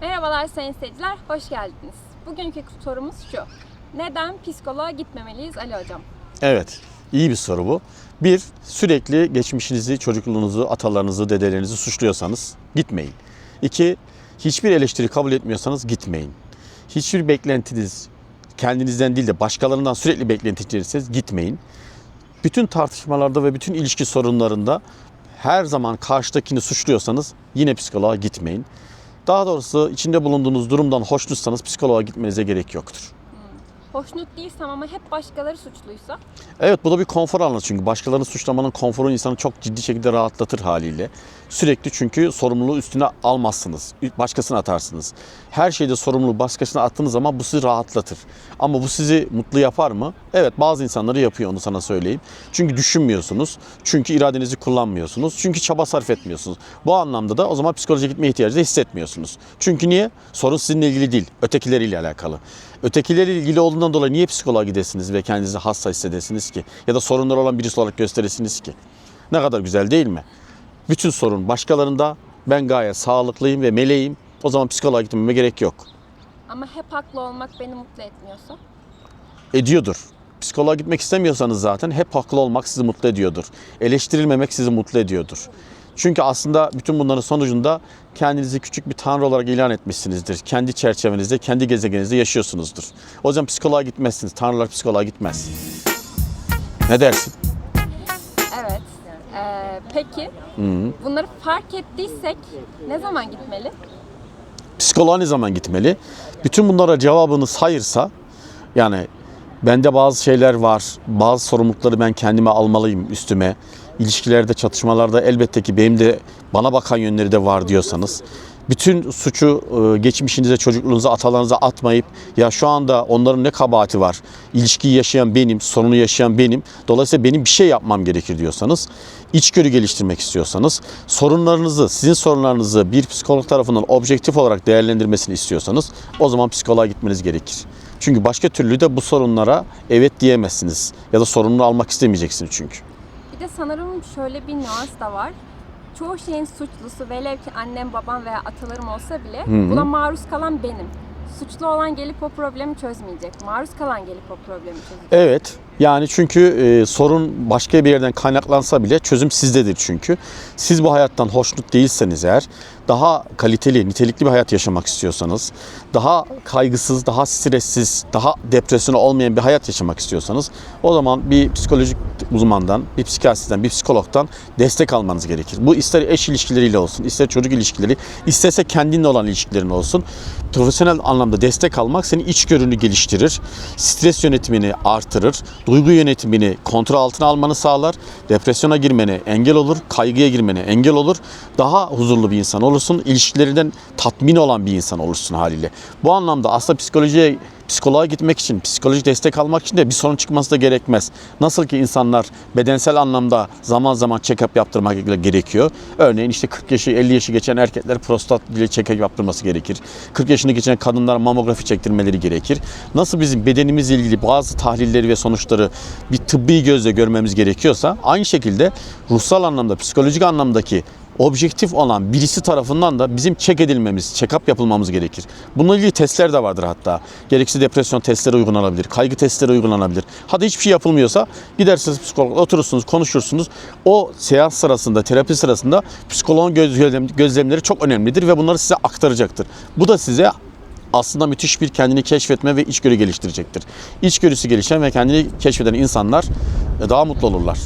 Merhabalar sayın seyirciler, hoş geldiniz. Bugünkü sorumuz şu. Neden psikoloğa gitmemeliyiz Ali Hocam? Evet, iyi bir soru bu. Bir, sürekli geçmişinizi, çocukluğunuzu, atalarınızı, dedelerinizi suçluyorsanız gitmeyin. İki, hiçbir eleştiri kabul etmiyorsanız gitmeyin. Hiçbir beklentiniz kendinizden değil de başkalarından sürekli beklenti içeriyseniz gitmeyin. Bütün tartışmalarda ve bütün ilişki sorunlarında her zaman karşıdakini suçluyorsanız yine psikoloğa gitmeyin. Daha doğrusu içinde bulunduğunuz durumdan hoşnutsanız psikoloğa gitmenize gerek yoktur. Hoşnut değilsem ama hep başkaları suçluysa Evet bu da bir konfor alanı çünkü başkalarını suçlamanın konforu insanı çok ciddi şekilde rahatlatır haliyle. Sürekli çünkü sorumluluğu üstüne almazsınız. Başkasına atarsınız. Her şeyde sorumluluğu başkasına attığınız zaman bu sizi rahatlatır. Ama bu sizi mutlu yapar mı? Evet bazı insanları yapıyor onu sana söyleyeyim. Çünkü düşünmüyorsunuz. Çünkü iradenizi kullanmıyorsunuz. Çünkü çaba sarf etmiyorsunuz. Bu anlamda da o zaman psikolojiye gitme ihtiyacı da hissetmiyorsunuz. Çünkü niye? Sorun sizinle ilgili değil. Ötekileriyle alakalı. Ötekileriyle ilgili olduğundan dolayı niye psikoloğa gidesiniz ve kendinizi hasta hissedesiniz ki? Ya da sorunları olan birisi olarak gösteresiniz ki? Ne kadar güzel değil mi? Bütün sorun başkalarında. Ben gayet sağlıklıyım ve meleğim. O zaman psikoloğa gitmeme gerek yok. ama hep haklı olmak beni mutlu etmiyorsa Ediyordur. Psikoloğa gitmek istemiyorsanız zaten hep haklı olmak sizi mutlu ediyordur. Eleştirilmemek sizi mutlu ediyordur. Çünkü aslında bütün bunların sonucunda kendinizi küçük bir tanrı olarak ilan etmişsinizdir. Kendi çerçevenizde, kendi gezegeninizde yaşıyorsunuzdur. O yüzden psikoloğa gitmezsiniz. Tanrılar psikoloğa gitmez. Ne dersin? evet. Ee, peki bunları fark ettiysek ne zaman gitmeli? Psikoloğa ne zaman gitmeli? Bütün bunlara cevabını sayırsa yani bende bazı şeyler var, bazı sorumlulukları ben kendime almalıyım üstüme. İlişkilerde, çatışmalarda elbette ki benim de bana bakan yönleri de var diyorsanız bütün suçu e, geçmişinize, çocukluğunuza, atalarınıza atmayıp ya şu anda onların ne kabahati var? İlişkiyi yaşayan benim, sorunu yaşayan benim. Dolayısıyla benim bir şey yapmam gerekir diyorsanız, içgörü geliştirmek istiyorsanız, sorunlarınızı, sizin sorunlarınızı bir psikolog tarafından objektif olarak değerlendirmesini istiyorsanız o zaman psikoloğa gitmeniz gerekir. Çünkü başka türlü de bu sorunlara evet diyemezsiniz ya da sorununu almak istemeyeceksiniz çünkü. Bir de sanırım şöyle bir nüans da var. Çoğu şeyin suçlusu velev ki annem babam veya atalarım olsa bile buna maruz kalan benim. Suçlu olan gelip o problemi çözmeyecek. Maruz kalan gelip o problemi çözecek. Evet. Yani çünkü e, sorun başka bir yerden kaynaklansa bile çözüm sizdedir çünkü. Siz bu hayattan hoşnut değilseniz eğer, daha kaliteli, nitelikli bir hayat yaşamak istiyorsanız, daha kaygısız, daha stressiz, daha depresyonu olmayan bir hayat yaşamak istiyorsanız o zaman bir psikolojik uzmandan, bir psikiyatristen, bir psikologdan destek almanız gerekir. Bu ister eş ilişkileriyle olsun, ister çocuk ilişkileri, isterse kendinle olan ilişkilerin olsun. Profesyonel anlamda destek almak senin içgörünü geliştirir, stres yönetimini artırır, duygu yönetimini kontrol altına almanı sağlar, depresyona girmene engel olur, kaygıya girmene engel olur. Daha huzurlu bir insan olursun, ilişkilerinden tatmin olan bir insan olursun haliyle. Bu anlamda aslında psikolojiye Psikoloğa gitmek için, psikolojik destek almak için de bir sorun çıkması da gerekmez. Nasıl ki insanlar bedensel anlamda zaman zaman check-up yaptırmak gerekiyor. Örneğin işte 40 yaşı, 50 yaşı geçen erkekler prostat ile check-up yaptırması gerekir. 40 yaşını geçen kadınlar mamografi çektirmeleri gerekir. Nasıl bizim bedenimizle ilgili bazı tahlilleri ve sonuçları bir tıbbi gözle görmemiz gerekiyorsa aynı şekilde ruhsal anlamda, psikolojik anlamdaki objektif olan birisi tarafından da bizim çek edilmemiz, check-up yapılmamız gerekir. Bununla ilgili testler de vardır hatta. Gerekirse depresyon testleri uygulanabilir, kaygı testleri uygulanabilir. Hadi hiçbir şey yapılmıyorsa gidersiniz psikolog, oturursunuz, konuşursunuz. O seans sırasında, terapi sırasında psikoloğun gözlem, gözlemleri çok önemlidir ve bunları size aktaracaktır. Bu da size aslında müthiş bir kendini keşfetme ve içgörü geliştirecektir. İçgörüsü gelişen ve kendini keşfeden insanlar daha mutlu olurlar.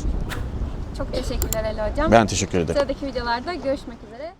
Çok teşekkürler Ali Hocam. Ben teşekkür ederim. Sıradaki videolarda görüşmek üzere.